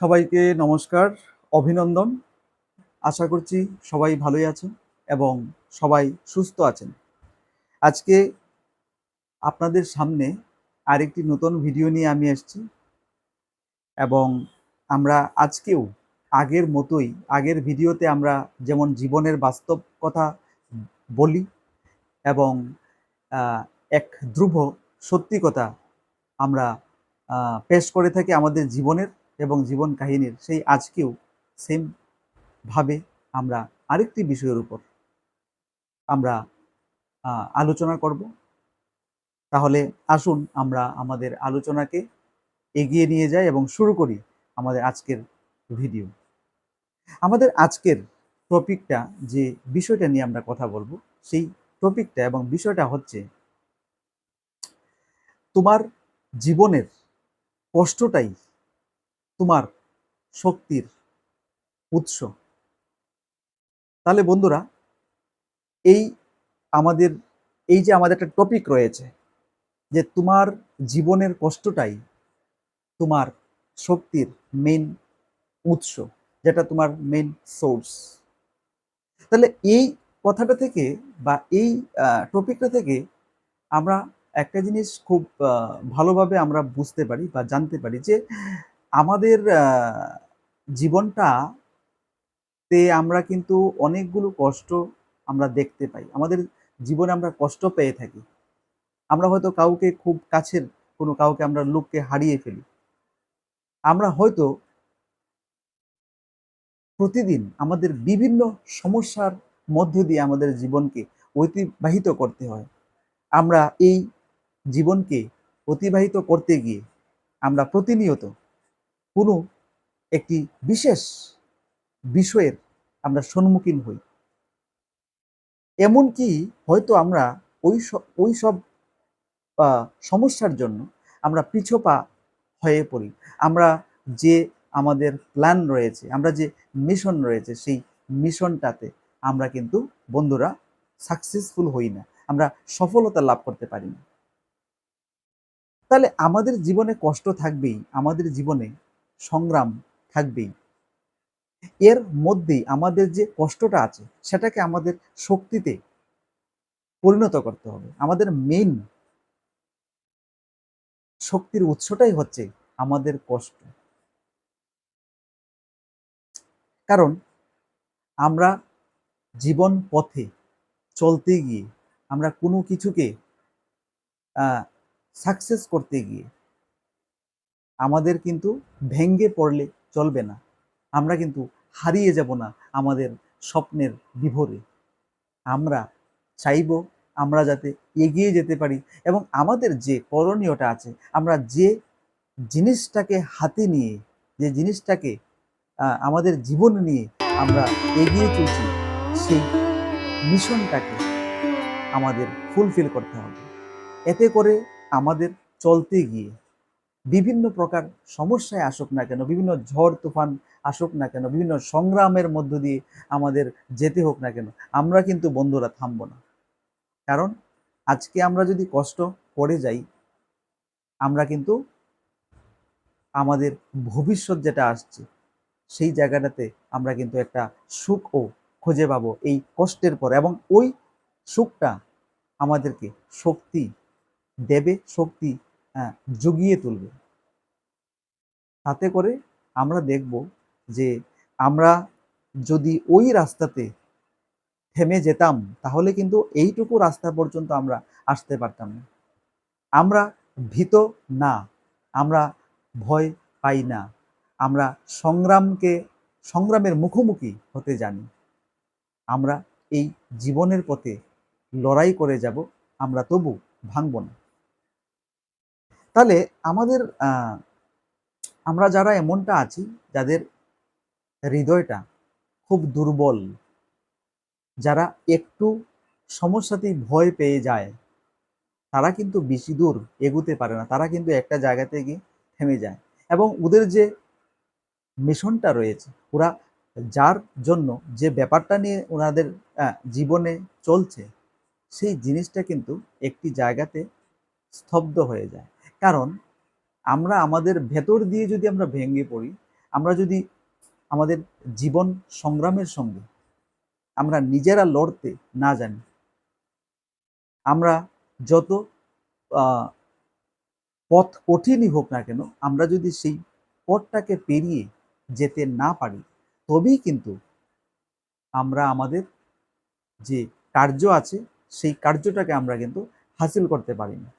সবাইকে নমস্কার, অভিনন্দন। আশা করছি সবাই ভালোই আছেন এবং সবাই সুস্থ আছেন। আজকে আপনাদের সামনে আরেকটি নতুন ভিডিও নিয়ে আমি এসেছি এবং আমরা আজকেও আগের মতোই, আগের ভিডিওতে আমরা যেমন জীবনের বাস্তব কথা বলি এবং এক ধ্রুব সত্যি কথা আমরা পেশ করে থাকি আমাদের জীবনের। এবং জীবন কাহিনীর সেই আজকেও সেম ভাবে আমরা আরেকটি বিষয়ের উপর আমরা আলোচনা করব। তাহলে আসুন আমরা আমাদের আলোচনাকে এগিয়ে নিয়ে যাই এবং শুরু করি আমাদের আজকের ভিডিও। আমাদের আজকের টপিকটা যে বিষয়টা নিয়ে আমরা কথা বলব, সেই টপিকটা এবং বিষয়টা হচ্ছে, তোমার জীবনের কষ্টটাই তোমার শক্তির উৎস। তাহলে বন্ধুরা, এই আমাদের, এই যে আমাদের একটা টপিক রয়েছে, যে তোমার জীবনের কষ্টটাই তোমার শক্তির মেন উৎস, যেটা তোমার মেন সোর্স তাহলে এই কথাটা থেকে বা এই টপিকটা থেকে আমরা একটা জিনিস খুব ভালোভাবে আমরা বুঝতে পারি বা জানতে পারি যে আমাদের জীবনটা তে আমরা কিন্তু অনেকগুলো কষ্ট আমরা দেখতে পাই। আমাদের জীবনে আমরা কষ্ট পেয়ে থাকি। আমরা হয়তো কাউকে খুব কাছের, কোনো কাউকে আমরা লোককে হারিয়ে ফেলি। আমরা হয়তো প্রতিদিন আমাদের বিভিন্ন সমস্যার মধ্য দিয়ে আমাদের জীবনকে অতিবাহিত করতে হয়। আমরা এই জীবনকে অতিবাহিত করতে গিয়ে আমরা প্রতিনিয়ত কোনো একটি বিশেষ বিষয়ের আমরা সম্মুখীন হই। এমনকি হয়তো আমরা ওই ওই সব সমস্যার জন্য আমরা পিছপা হয়ে পড়ি। আমরা যে আমাদের প্ল্যান রয়েছে, আমরা যে মিশন রয়েছে, সেই মিশনটাতে আমরা কিন্তু বন্ধুরা সাকসেসফুল হই না। আমরা সফলতা লাভ করতে পারি না। তাহলে আমাদের জীবনে কষ্ট থাকবেই, আমাদের জীবনে সংগ্রাম থাকবেই। এর মধ্যেই আমাদের যে কষ্টটা আছে, সেটাকে আমাদের শক্তিতে পরিণত করতে হবে। আমাদের মেইন শক্তির উৎসটাই হচ্ছে আমাদের কষ্ট। কারণ আমরা জীবন পথে চলতে গিয়ে, আমরা কোনো কিছুকে সাকসেস করতে গিয়ে আমাদের কিন্তু ভেঙ্গে পড়লে চলবে না। আমরা কিন্তু হারিয়ে যাব না আমাদের স্বপ্নের বিভোরে। আমরা চাইব আমরা যাতে এগিয়ে যেতে পারি এবং আমাদের যে করণীয়টা আছে, আমরা যে জিনিসটাকে হাতে নিয়ে, যে জিনিসটাকে আমাদের জীবন নিয়ে আমরা এগিয়ে চলছি, সেই মিশনটাকে আমাদের ফুলফিল করতে হবে। এতে করে আমাদের চলতে গিয়ে বিভিন্ন প্রকার সমস্যায় আসুক না কেন, বিভিন্ন ঝড় তুফান আসুক না কেন, বিভিন্ন সংগ্রামের মধ্য দিয়ে আমাদের যেতে হোক না কেন, আমরা কিন্তু বন্ধুরা থামব না। কারণ আজকে আমরা যদি কষ্ট করে যাই, আমরা কিন্তু আমাদের ভবিষ্যৎ যেটা আসছে, সেই জায়গাটাতে আমরা কিন্তু একটা সুখও খুঁজে পাবো এই কষ্টের পর এবং ওই সুখটা আমাদেরকে শক্তি দেবে, শক্তি আহ, জুগিয়ে তুলবে। তাতে করে আমরা দেখব যে আমরা যদি ওই রাস্তাতে থেমে যেতাম তাহলে কিন্তু এইটুকু রাস্তা পর্যন্ত আমরা আসতে পারতাম না। আমরা ভীত না আমরা ভয় পাই না। আমরা সংগ্রামকে সংগ্রামের মুখোমুখি হতে জানি। আমরা এই জীবনের পথে লড়াই করে যাব আমরা তবু ভাঙব না। তাহলে আমাদের আমরা যারা এমনটা আছি, যাদের হৃদয়টা খুব দুর্বল, যারা একটু সমস্যাতেই ভয় পেয়ে যায়, তারা কিন্তু বেশি দূর এগুতে পারে না। তারা কিন্তু একটা জায়গাতে গিয়ে থেমে যায়। এবং ওদের যে মিশনটা রয়েছে, ওরা যার জন্য যে ব্যাপারটা নিয়ে ওনাদের জীবনে চলছে, সেই জিনিসটা কিন্তু একটি জায়গাতে স্তব্ধ হয়ে যায়। কারণ আমরা আমাদের ভেতর দিয়ে যদি আমরা ভেঙে পড়ি, আমরা যদি আমাদের জীবন সংগ্রামের সঙ্গে আমরা নিজেরা লড়তে না জানি, আমরা যত পথ কঠিনই হোক না কেন, আমরা যদি সেই পথটাকে পেরিয়ে যেতে না পারি, তবেই কিন্তু আমরা আমাদের যে কার্য আছে, সেই কার্যটাকে আমরা কিন্তু হাসিল করতে পারি না।